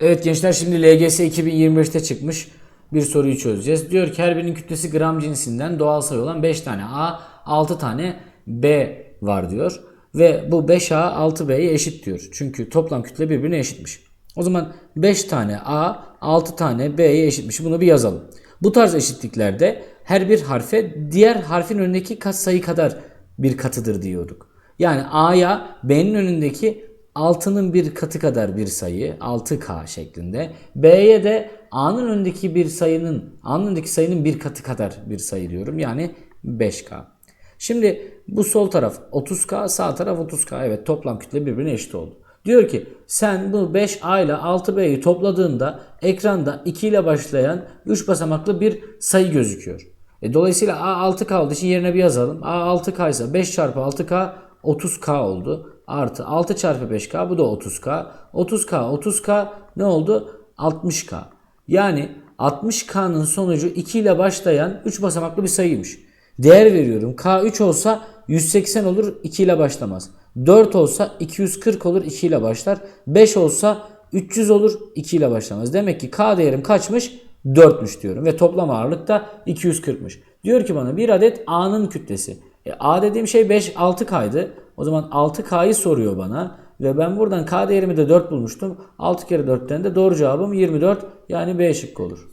Evet gençler şimdi LGS 2025'te çıkmış bir soruyu çözeceğiz. Diyor ki her birinin kütlesi gram cinsinden doğal sayı olan 5 tane A, 6 tane B var diyor. Ve bu 5A 6B'ye eşit diyor. Çünkü toplam kütle birbirine eşitmiş. O zaman 5 tane A 6 tane B'ye eşitmiş. Bunu bir yazalım. Bu tarz eşitliklerde her bir harfe diğer harfin önündeki katsayı kadar bir katıdır diyorduk. Yani A'ya B'nin önündeki 6'nın bir katı kadar bir sayı 6K şeklinde. B'ye de A'nın önündeki bir sayının A'nın önündeki sayının bir katı kadar bir sayı diyorum. Yani 5K. Şimdi bu sol taraf 30K sağ taraf 30K. Evet toplam kütle birbirine eşit oldu. Diyor ki sen bu 5A ile 6B'yi topladığında ekranda 2 ile başlayan 3 basamaklı bir sayı gözüküyor. E, dolayısıyla A 6 kaldığı için yerine bir yazalım. A 6K ise 5 çarpı 6K 30K oldu. Artı 6 çarpı 5K bu da 30K. 30K 30K ne oldu? 60K. Yani 60K'nın sonucu 2 ile başlayan 3 basamaklı bir sayıymış. Değer veriyorum. K 3 olsa 180 olur 2 ile başlamaz. 4 olsa 240 olur 2 ile başlar. 5 olsa 300 olur 2 ile başlamaz. Demek ki K değerim kaçmış? 4'müş diyorum. Ve toplam ağırlık da 240'mış. Diyor ki bana bir adet A'nın kütlesi. E, A dediğim şey 5 6K'ydı. O zaman 6K'yı soruyor bana. Ve ben buradan K değerimi de 4 bulmuştum. 6 kere 4'ten de doğru cevabım 24. Yani B şıkkı olur.